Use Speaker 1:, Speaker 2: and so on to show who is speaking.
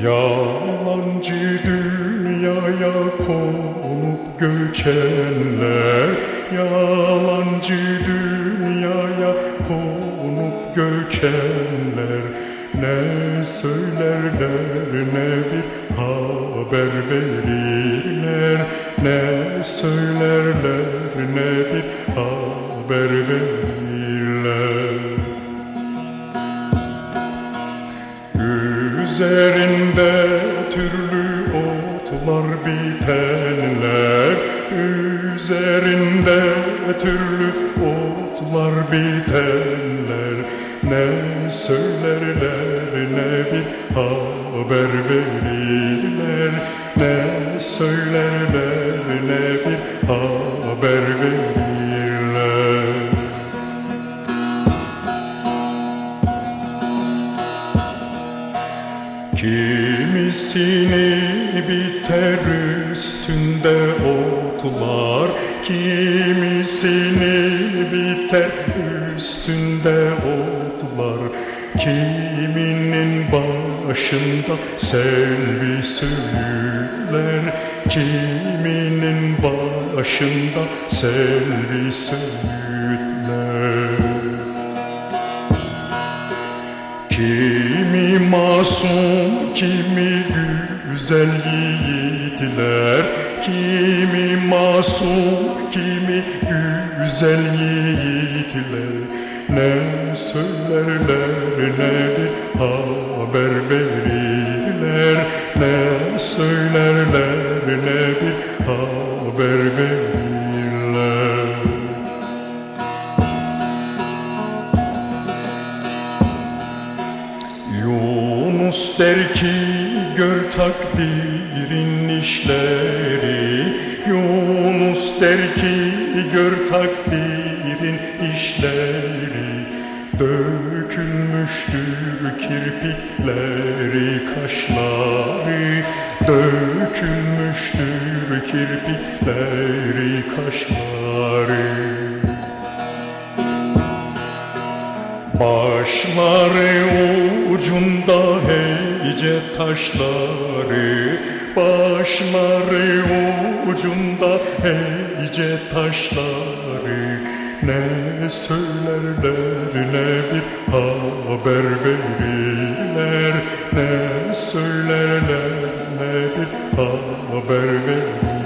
Speaker 1: Yalancı dünyaya konup göçenler. Yalancı dünyaya konup göçenler. Ne söylerler ne bir haber verirler. Ne söylerler ne bir haber verirler Üzerinde türlü otlar bitenler Üzerinde türlü otlar bitenler. Ne söylerler ne bir haber verirler. Ne söylerler ne bir haber verirler Kimisini biter üstünde otlar Kimisini biter üstünde otlar Kiminin başında selvi söğütler Kiminin başında selvi söğütler Kimi masum, kimi güzel yiğitler Kimi masum, kimi güzel yiğitler. Ne söylerler ne bir haber verirler. Ne söylerler ne bir haber verirler Yunus der ki gör takdirin işleri. Yunus der ki gör takdirin işleri. Dökülmüştür kirpikleri kaşları. Dökülmüştür kirpikleri kaşları Başları ucunda heyce taşları. Başları ucunda heyce taşları. Ne söylerler ne bir haber verirler. Ne söylerler ne bir haber verirler